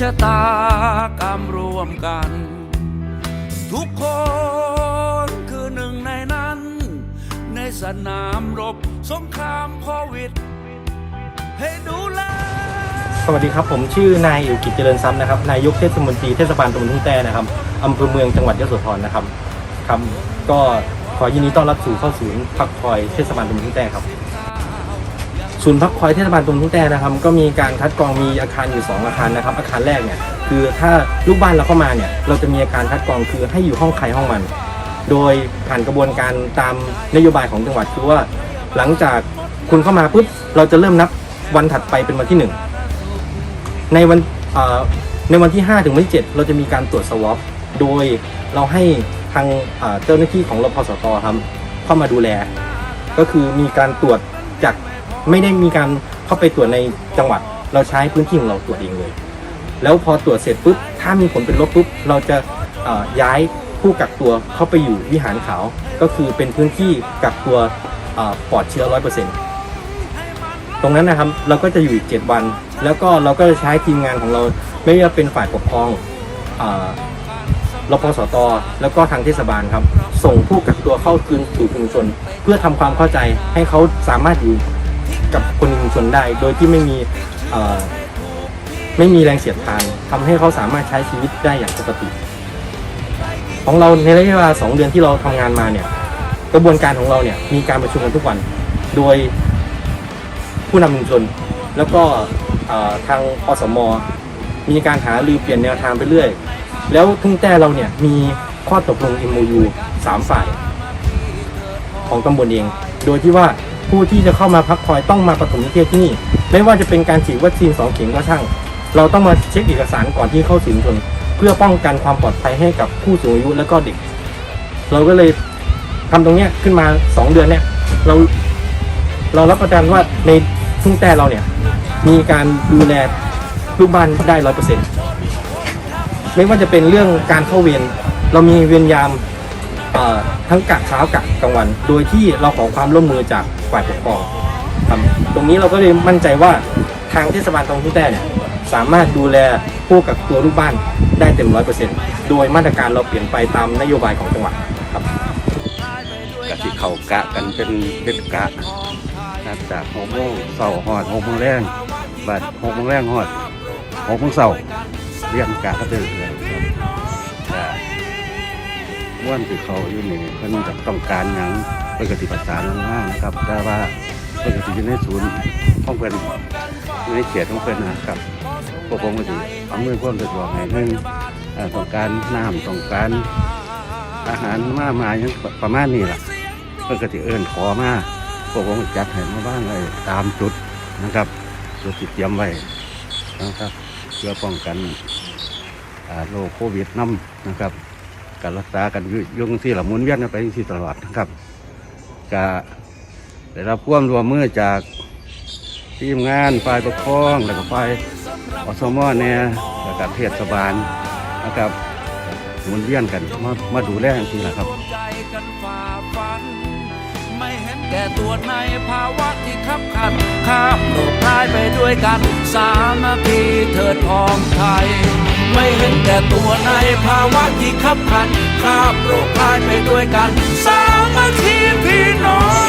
ชะตากรรมร่วมกัน ทุกคนคือหนึ่งในนั้น ในสนามรบสงครามโควิด ให้ดูแลสวัสดีครับ ผมชื่อนายอยู่กิจเจริญทรัพย์นะครับนายกเทศมนตรีเทศบาลตำบลทุ่งแต้นะครับอำเภอเมืองจังหวัดยโสธรนะครับครับก็ขอยินดีต้อนรับสู่เข้าศูนย์พักคอยเทศบาลตำบลทุ่งแต้ครับ ศูนย์พักคอยเทศบาลตำบลทุ่งแต้นะครับก็มีการคัดกรองมีอาคารอยู่สองอาคารนะครับอาคารแรกเนี่ยคือถ้าลูกบ้านเราเข้ามาเนี่ยเราจะมีอาการคัดกรองคือให้อยู่ห้องใครห้องมัน โดยผ่านกระบวนการตามนโยบายของจังหวัดคือว่า หลังจากคุณเข้ามาปุ๊บเราจะเริ่มนับวันถัดไปเป็นวันที่หนึ่งในวันในวันที่ 5 ถึงวันที่ 7 เราจะมีการตรวจสวอปโดยเราให้ทางเจ้าหน้าที่ของรพสตครับเข้ามาดูแล ก็คือมีการตรวจจาก ไม่ได้มีการเข้าไปตรวจในจังหวัด เราใช้พื้นที่ของเราตรวจเองเลย แล้วพอตรวจเสร็จปุ๊บถ้ามีผลเป็นลบปุ๊บเราจะย้ายผู้กักตัวเข้าไปอยู่วิหารขาวก็คือเป็นพื้นที่กักตัวปลอดเชื้อร้อยเปอร์เซ็นต์ตรงนั้นนะครับเราก็จะอยู่อีก7วัน แล้วก็เราก็จะใช้ทีมงานของเราไม่ว่าเป็นฝ่ายปกครองอ่ารพสต แล้วก็ทางเทศบาลครับ ส่งผู้กักตัวเข้าคืนสู่ชุมชน เพื่อทำความเข้าใจให้เขาสามารถอยู่ กับคนในชุมชนได้ โดยที่ไม่มีไม่มีแรงเสียดทานทำให้เขาสามารถใช้ชีวิตได้อย่างปกติ ของเราในระยะเวลา2เดือนที่เราทำงานมาเนี่ย กระบวนการของเราเนี่ยมีการประชุมกันทุกวัน โดยผู้นำชุมชน แล้วก็ทางอสม มีการหารือเปลี่ยนแนวทางไปเรื่อย แล้วทุ่งแต้เราเนี่ยมีข้อตกลง MOU สามฝ่าย ของตำบลเอง โดยที่ว่า ผู้ที่จะเข้ามาพักคอยต้องมาปฐมนิเทศที่นี่ ไม่ว่าจะเป็นการฉีดวัคซีนสองเข็มก็ช่าง เราต้องมาเช็คเอกสารก่อนที่เข้าสู่ชุมชน เพื่อป้องกันความปลอดภัยให้กับผู้สูงอายุและก็เด็ก เราก็เลยทำตรงเนี้ยขึ้นมาสองเดือนเนี่ยเราเรารับประกันว่าในทุ่งแต่เราเนี่ยมีการดูแลลูกบ้านได้ร้อยเปอร์เซ็นต์ไม่ว่าจะเป็นเรื่องการเข้าเวรเรามีเวรยามเอ่อทั้งกะเช้ากะกลางวัน โดยที่เราขอความร่วมมือจาก ฝ่ายปกครองครับตรงนี้เราก็เลยมั่นใจว่าทางเทศบาลตรงทุ่งแต่เนี่ยสามารถดูแลผู้กักตัวลูกบ้านได้เต็มร้อยเปอร์เซ็นต์โดยมาตรการเราเปลี่ยนไปตามนโยบายของจังหวัดครับกะสิเขากะกันเป็นเป็นกะนับจากหกโมงเสาร์หอดหกโมงแรงบัดหกโมงแรงหอดหกโมงเสาร์เรียงกะก็เดินเลย ครับกะม้วนคือเขาอยู่นี่เพิ่นจะต้องการหยังเพิ่นก็สิประสานลงมานะครับแต่ว่าเพิ่นก็สิอยู่ในศูนย์ของเพิ่นอยู่ในเขตของเพิ่นนะครับพวกผมก็สิอำนวยความสะดวกให้หนึ่งเอ่อต้องการน้ำต้องการอาหารมามาอย่างประมาณนี้ล่ะเพื่อก็จะเอิญขอมาพวกผมก็จัดให้มาบ้างเลยตามจุดนะครับจุดที่เตรียมไว้นะครับเพื่อป้องกันอ่าโรคโควิดน้ำนะครับ การรักษากันยุ่งที่หละมุนเวียนกันไปที่ตลอดนะครับก็ได้รับความร่วมมือจากทีมงานฝ่ายปกครองแล้วก็ฝ่ายอสมเนี่ยแล้วก็เทศบาลนะครับหมุนเวียนกันมามาดูแลจริงๆแหละครับไม่เห็นแก่ตัวในภาวะที่ขับขัน ยกันสามัคคีเถิดพ้องไทย ไม่เห็นแต่ตัวในภาวะที่ขับขันข้าโปรกพายไปด้วยกัน สามัคคีพี่น้อง